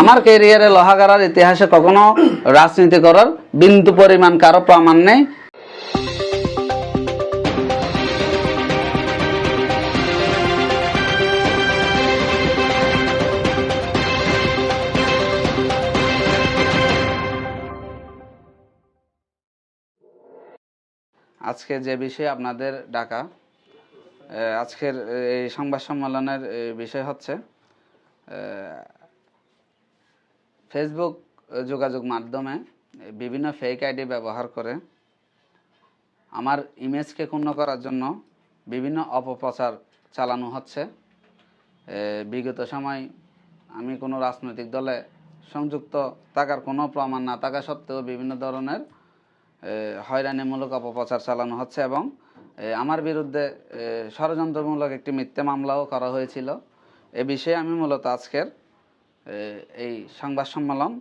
আমার ক্যারিয়ারে লোহাগারার ইতিহাসে কখনো রাজনীতি করার বিন্দু পরিমাণ কারও প্রমাণ নেই। আজকে যে বিষয়ে আপনাদের ডাকা আজকের এই সংবাদ সম্মেলনের বিষয় হচ্ছে ফেসবুক যোগাযোগ মাধ্যমে বিভিন্ন ফেক আইডি ব্যবহার করে আমার ইমেজকে ক্ষুণ্ণ করার জন্য বিভিন্ন অপপ্রচার চালানো হচ্ছে। বিগত সময় আমি কোনো রাজনৈতিক দলে সংযুক্ত থাকার কোনো প্রমাণ না থাকা সত্ত্বেও বিভিন্ন ধরনের হয়রানিমূলক অপপ্রচার চালানো হচ্ছে এবং আমার বিরুদ্ধে ষড়যন্ত্রমূলক একটি মিথ্যে মামলাও করা হয়েছিল। এ বিষয়ে আমি মূলত আজকের এই সংবাদ সম্মেলন।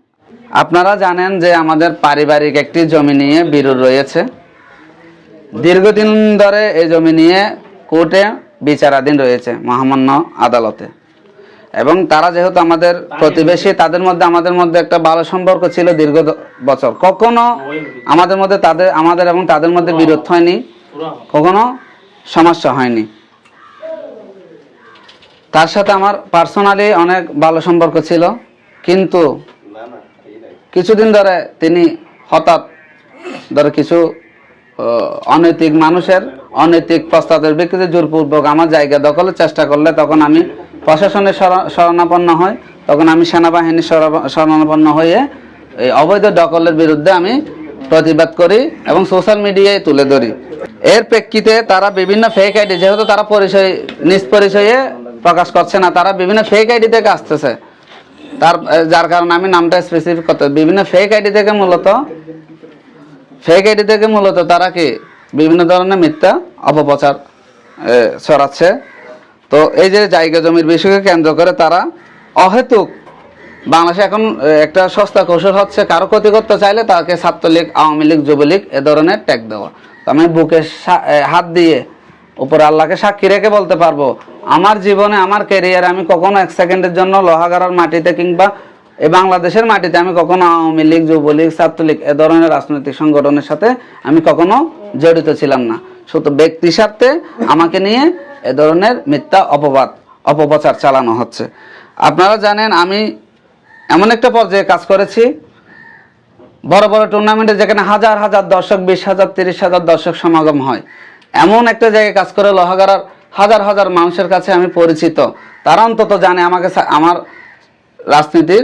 আপনারা জানেন যে আমাদের পারিবারিক একটি জমি নিয়ে বিরোধ রয়েছে। দীর্ঘদিন ধরে এই জমি নিয়ে কোর্টে বিচারাধীন রয়েছে মহামান্য আদালতে। এবং তারা যেহেতু আমাদের প্রতিবেশী, তাদের মধ্যে, আমাদের মধ্যে একটা ভালো সম্পর্ক ছিল দীর্ঘ বছর। কখনো আমাদের মধ্যে তাদের, আমাদের এবং তাদের মধ্যে বিরোধ হয়নি। কখনো সমস্যা হয়নি। তার সাথে আমার পার্সোনালি অনেক ভালো সম্পর্ক ছিল, কিন্তু কিছুদিন ধরে তিনি হঠাৎ ধরে কিছু অনৈতিক মানুষের অনৈতিক প্রস্তাবের ব্যক্তিদের জোরপূর্বক আমার জায়গা দখলের চেষ্টা করলে তখন আমি প্রশাসনের শর- শরণাপন্ন হই, তখন আমি সেনাবাহিনীর শরা- শরণাপন্ন হয়ে এই অবৈধ দখলের বিরুদ্ধে আমি প্রতিবাদ করি এবং সোশ্যাল মিডিয়ায় তুলে ধরি। এর প্রেক্ষিতে তারা বিভিন্ন ফেক আইডি যেহেতু তারা পরিচয়, নিজ পরিচয়ে প্রকাশ করছে না, তারা বিভিন্ন ফেক আইডি থেকে আসতেছে। তার যার কারণে আমি নামটা স্পেসিফিক করতে বিভিন্ন ফেক আইডি থেকে মূলত ফেক আইডি থেকে মূলত তারা কি বিভিন্ন ধরনের মিথ্যা অপপ্রচার ছড়াচ্ছে। তো এই যে জায়গা জমির বিষয়কে কেন্দ্র করে তারা অহেতুক বাংলাদেশে এখন একটা সস্তা কৌশল হচ্ছে কারও ক্ষতি করতে চাইলে তাকে ছাত্রলীগ, আওয়ামী লীগ, যুবলীগ এ ধরনের ট্যাগ দেওয়া। তো আমি বুকে হাত দিয়ে উপরে আল্লাহকে সাক্ষী রেখে বলতে পারব, আমার জীবনে, আমার ক্যারিয়ারে আমি কখনো এক সেকেন্ডের জন্য লোহাগাড়ার মাটিতে কিংবা এই বাংলাদেশের মাটিতে আমি কখনো আওয়ামী লীগ, যুবলীগ, ছাত্রলীগ এ ধরনের রাজনৈতিক সংগঠনের সাথে আমি কখনো জড়িত ছিলাম না। শুধু ব্যক্তি স্বার্থে আমাকে নিয়ে এ ধরনের মিথ্যা অপবাদ, অপপ্রচার চালানো হচ্ছে। আপনারা জানেন, আমি এমন একটা পর্যায়ে কাজ করেছি, বড় বড় টুর্নামেন্টে যেখানে হাজার হাজার দর্শক, বিশ হাজার, তিরিশ হাজার দর্শক সমাগম হয়। এমন একটা জায়গায় কাজ করে লোহাগাড়ার হাজার হাজার মানুষের কাছে আমি পরিচিত। তারা অন্তত জানে আমাকে আমার রাজনীতির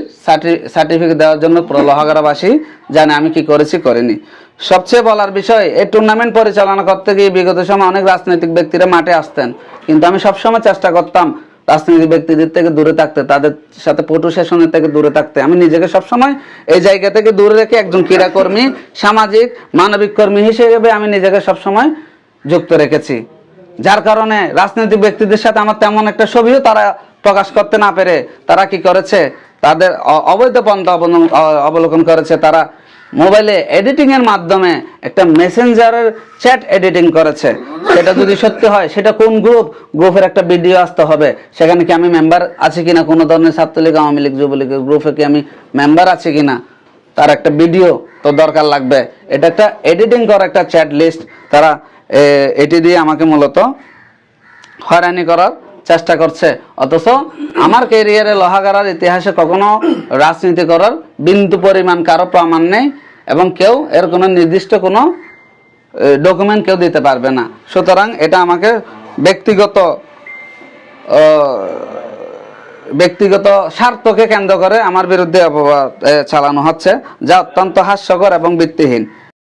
সার্টিফিকেট দেওয়ার জন্য লোহাগাড়াবাসী জানে আমি কি করেছি, করিনি। সবচেয়ে বলার বিষয়, এই টুর্নামেন্ট পরিচালনা করতে গিয়ে বিগত সময় অনেক রাজনৈতিক ব্যক্তিরা মাঠে আসতেন। কিন্তু আমি সবসময় চেষ্টা করতাম রাজনৈতিক ব্যক্তিদের থেকে দূরে থাকতে, তাদের সাথে পটু সেশনের থেকে দূরে থাকতে। আমি নিজেকে সবসময় এই জায়গা থেকে দূরে রেখে একজন ক্রীড়াকর্মী, সামাজিক, মানবিক কর্মী হিসেবে আমি নিজেকে সবসময় যুক্ত রেখেছি। যার কারণে রাজনৈতিক ব্যক্তিদের সাথে আমার তেমন একটা ছবিও তারা প্রকাশ করতে না পেরে তারা কি করেছে? তাদের অবৈধ পন্থা অবলোকন করেছে। তারা মোবাইলে এডিটিং এর মাধ্যমে একটা মেসেঞ্জারের চ্যাট এডিটিং করেছে। সেটা যদি সত্যি হয়, সেটা কোন গ্রুপ গ্রুপের একটা ভিডিও আসতে হবে। সেখানে কি আমি মেম্বার আছি কিনা? কোনো ধরনের ছাত্রলীগ, আওয়ামী লীগ, যুবলীগের গ্রুপে কি আমি মেম্বার আছি কিনা? তার একটা ভিডিও তো দরকার লাগবে। এটা একটা এডিটিং করা একটা চ্যাট লিস্ট তারা এটি দিয়ে আমাকে মূলত হয়রানি করার চেষ্টা করছে। অথচ আমার ক্যারিয়ারে লোহাগাড়ার ইতিহাসে কখনো রাজনীতি করার বিন্দু পরিমাণ কারও প্রমাণ নেই এবং কেউ এর কোনো নির্দিষ্ট কোনো ডকুমেন্ট কেউ দিতে পারবে না। সুতরাং এটা আমাকে ব্যক্তিগত ব্যক্তিগত স্বার্থকে কেন্দ্র করে আমার বিরুদ্ধে অপবাদ চালানো হচ্ছে, যা অত্যন্ত হাস্যকর এবং ভিত্তিহীন।